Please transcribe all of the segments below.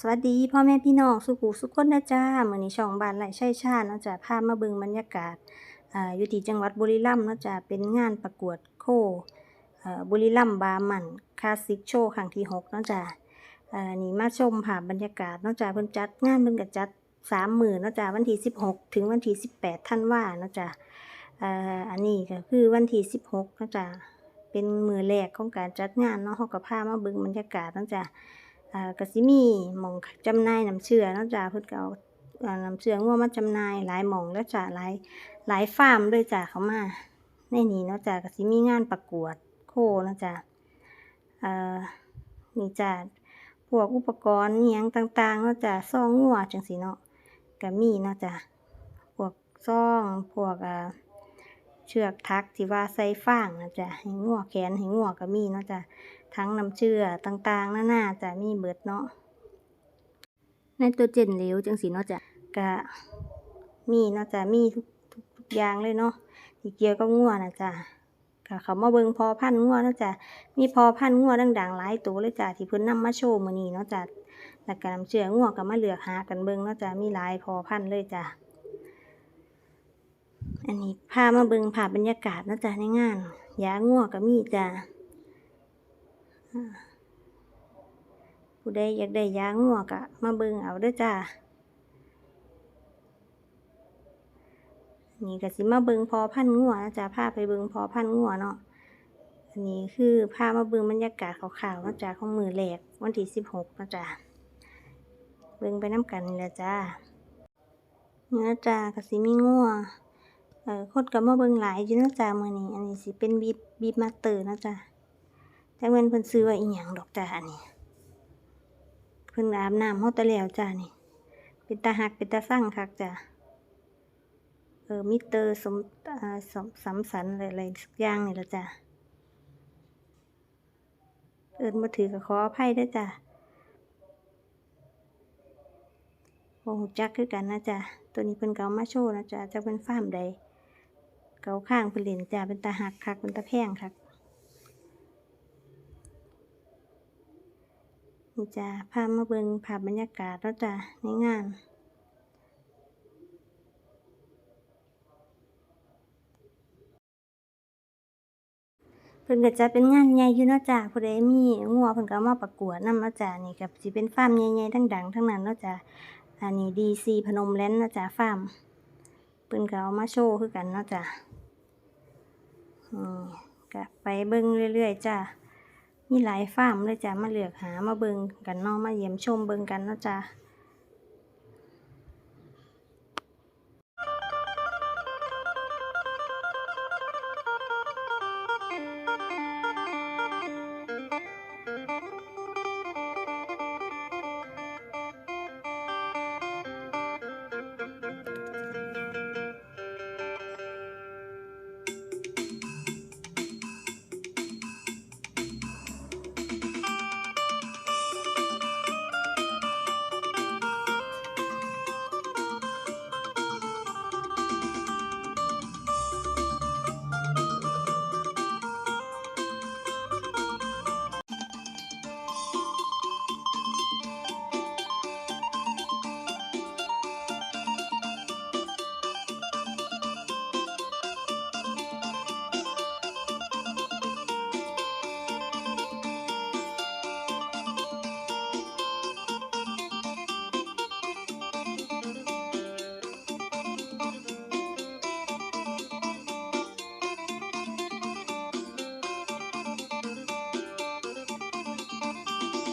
สวัสดีพ่อแม่พี่น้องสุขุสุขคนนะจ้ามื้อนี้ช่องบ้านไร่ชัยชาติเนาะจ้ะพามาเบิงบรรยากาศอ่าอยู่ที่จังหวัดบุรีรัมย์เนาะจ้ะเป็นงานประกวดโคเอ่อบุรีรัมย์บาร์มันคลาสสิกโชว์ครั้งที่หกเนาะจ้ะเอ่อนี่มาชมภาพบรรยากาศเนาะจ้ะเพิ่นจัดงานเพิ่นก็จัดสามหมื้อเนาะจ้ะวันที่16ถึงวันที่18ธันว่าเนาะจ้ะเอ่ออันนี้ก็คือวันที่16เนาะจ้ะเป็นมือแรกของการจัดงานเนาะเฮาก็พามาเบิงบรรยากาศเนาะจ้ะ อ่าก็สิมีหม่องจำหน่ายน้ำเชื่อนาะจ้ะเพิ่นก็เอาอ่าน้ำเชื่องัวมาจำหน่ายหลายหม่องแล้วจ้ะหลายหลายฟาร์มเลยจ้ะเขามาในนี้นาะจ้ะก็สิมีงานประกวดโคนาะจ้ะเอ่อนี่จ้ะพวกอุปกรณ์อิหยังต่างๆเนาะจ้ะซองงัวจังซี่เนาะก็มีเนาะจ้ะพวกซองพวกอ่า เชือกทักที่ว่าใส่ฟางนะจ้ะให้งัวแขนให้งัวก็มีเนาะจ้ะทั้งน้ำเชื่อต่างๆนานาจะมีเบิดเนาะในตัวเจนเหลวจังสีเนาะจ้ะก็มีเนาะจ้ะมีทุกทุกทุกอย่างเลยเนาะที่เกี่ยวกับงัวนะจ้ะก็เขามาเบิ่งพอพันงัวเนาะจ้ะมีพอพันงัวดังๆหลายตัวเลยจ้ะที่เพิ่นนำมาโชว์มื้อนี้เนาะจ้ะแล้วก็น้ำเชื่องัวก็มาเลือกหากันเบิ่งเนาะจ้ะมีหลายพอพันเลยจ้ะ อันนี้พามาเบิ่งภาพบรรยากาศนาะจ้ะในงานยางัวก็มีจ้ะผู้ใดอยากได้ยางัวก็มาเบิงเอาด้จ้านี่ก็สิมาเบิงพอพันงัวนะจ้าพาไปเบิงพอพันงัวเนาะอันนี้คือพามาเบิงบรรยากาศขาวๆนาะจ้าของมือแรกวันที่สิบหกนาะจ้าเบิงไปน้ำกันนี่แหละจ้านี่นะจ้าก็สิมีงัว เอ่อคนก็มาเบิ่งหลายอยู่นะจ้ามื้อนี้ อันนี้สิเป็นบีบบีบมาเตอร์นะจ้าแต่เงินเพิ่นซื้อไว้อีหยังดอกจ้าอันนี้ เพิ่นอาบน้ำเฮาแตะแล้วจ้านี่ เป็นตาหักเป็นตาสั่งคักจ้าเออมิเตอร์สมอ่าสมสำสันอะไรอะไรสักอย่างนี่ละจ้าเอิ้นบ่ถือก็ขออภัยด้อจ้าบ่ฮู้จักคือกันนะจ้าตัวนี้เพิ่นก็เอามาโชว์นะจ้าจักเป็นฟาร์มใด เกาข้างเพิ่นเล่นจ้าเป็นตาหักคักเป็นตาแพงคักนี่จ้าพามาเบิงภาพบรรยากาศแล้วจ้าในงานเพิ่นก็จะเป็นงานใหญ่อยู่เนาะจ้าผู้ใดมีงัวเพิ่นก็มาประกวดนำเนาะจ้านี่ก็สิเป็นฟาร์มใหญ่ๆทั้งดังทั้งนั้นเนาะจ้าอันนี้ DC พนมแลนเนาะจ้าฟาร์มเพิ่นก็เอามาโชว์คือกันเนาะจ้า อืมก็ไปเบิ้งเรื่อยๆจ้ามีหลายฟาร์มเลยจ้ะมาเลือกหามาเบิ้งกันเนาะมาเยี่ยมชมเบิ้งกันเนาะจ้ะ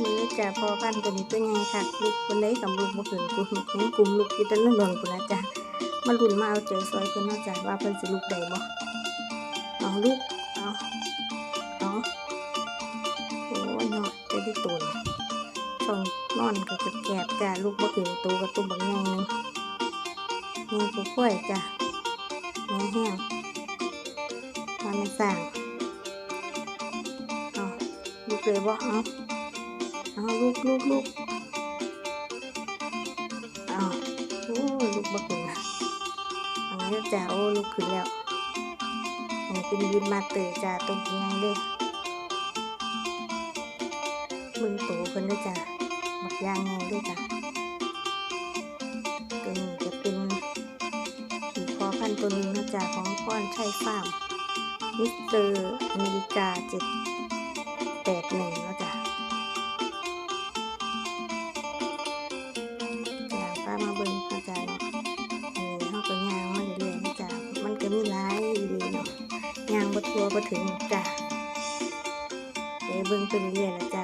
มือจะพอพันตัวนี้ตัวใหญ่ค่ะลูกคนเล็กกับลูกบ่ขึ้นกลุ่มเห็นกลุ่มลูกอยู่ตะนั่นโดนกูนละจ้ะมาลุ้นมาเอาใจอซอยเพิ่นนาะจ้ะว่าเพิ่นสิลูกได้บ่เอาลูกเอาเอาโอ้ยเนาะจะได้ตัวน่ะต้องนอนก็จะแกบจ้ะลูกบ่ขึ้นตัวกับตัวบักใหญ่หนึงนี่ก็ค่อยจ้ะแห้งแห้งมาไม่สร้างเอาลูกเลยบ่เอา เอาลูกลูกลูกเอาโอ้ลูกบักขึ้นนะเอาแล้วจ้าโอ้ลูกขึ้นแล้วอันนี้เป็นยืนมาเตอจ้าตรงยังไงเลยมึงโตเพิ่นเลยจ้าบักยางไงด้วยจ้ะตัวนี้จะเป็นผีพอพันตัวนึงนะจ๊ะของพ่อนชัยฟาร์มมิสเตอร์อเมริกาเจ็ดแปดหนึ่งนะจ๊ะ จ๊ะมันก็มีหลายอีหลีเนาะยางบ่ทัวบ่ถึงจ้ะเดี๋ยวเบิ่งไปเรื่อยๆละจ้ะ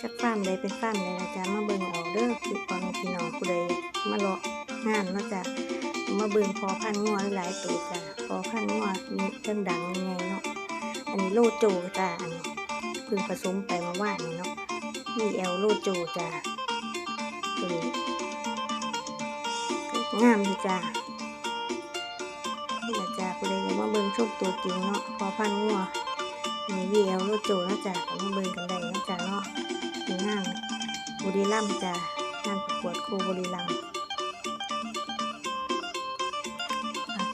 จักฟาร์มใดเป็นฟาร์มใดนะจ๊ะมาเบิ่งเอาเด้อคือพ่อแม่พี่น้องผู้ใดมาเลาะงานเนาะจ๊ะมาเบิ่งพอพันงัวหลายตัวจ้ะพอพันงัวมีเครื่องดังยังไงเนาะอันนี้โลโจจ้ะอันนี้เพิ่งผสมไปมาว่านี่เนาะมีเอลโลโจจ้ะตัวนี้ งามดีจ้ะนี่ละจ้ะผู้ใดอยากมาเบิ่งชมตัวจริงเนาะพอพันงัวมีวีเอลโลโจนะจ้ะก็มาเบิ่งกันได้นะจ้ะเนาะมีงานบุรีรัมย์จ้ะงานประกวดครูบุรีรัมย์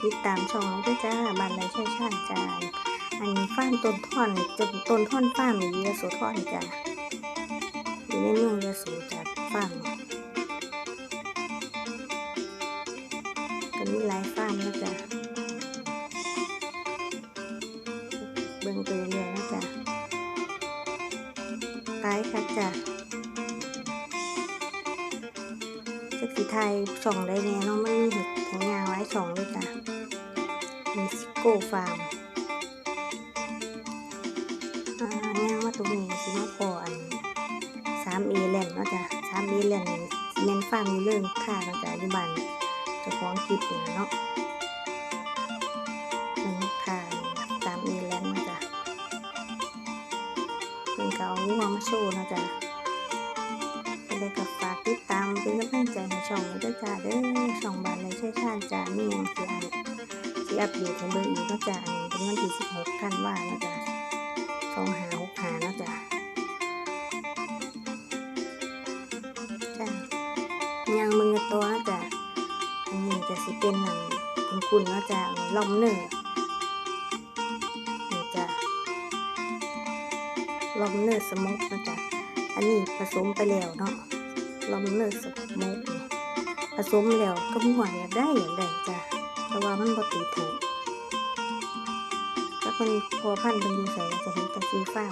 ติดตามช่องด้วยจ้าบ้านไรช่ชาติจ้าอันนี้ฟ้านต้นท่อนจนต้นท่อนฟ้านมีเยอโสท่อนจ้าอยู่ในเมืองเยโสจ้าฟ้าน ก็มีหลายฟ้านแล้วจ้าเบิ่งไปเรื่อยๆนะจ้าตายค่ะจ้ะจักสีไทยช่องได้แน่เนาะมันมีเห็ดแข็งยางหลายช่องเลยจ้ะมีซิโก้ฟาร์มอ่าย่างมาตรงนี้สิมาพออันสามเอแลนด์เนาะจ้ะสามเอแลนด์นี่สิเมนฟาร์มมีเรื่องค่าเนาะจ้ะอยู่บ้าน จ้าของคลิปนี่ล่ะเนาะมันค่าสามเอแลนด์เนาจ้ะเพิ่นก็เอางัวมาโชว์นะจ้ะก็เลยก็ฝากติดตามเป็นกำลังใจให้ช่องนี้ด้วยจ้าเด้อช่องบ้านไรใช่ชาติจ้ามีหยังเสิอันสิอัปเดตให้เบิ่งอีกเนาะจ้ะเป็นวันที่16ธันว่านะจ้ะ2565เนาะจ้ะจ้ะยังมึงตัวจ้ะ นี้ก็สิเป็นหนังคุณคุณเนาะจ้ะลอมเนื้อนี่จ้ะลอมเนอร์สโมกนะจ๊ะอันนี้ผสมไปแล้วเนาะลอมเนอร์สโมกผสมแล้วก็ม่วนอยากได้อย่ากได้จ้ะแต่ว่ามันบ่ติดให้ถ้ามันพอพันธุ์เป็นยู่ใส่จะเห็นแต่สีฟ้า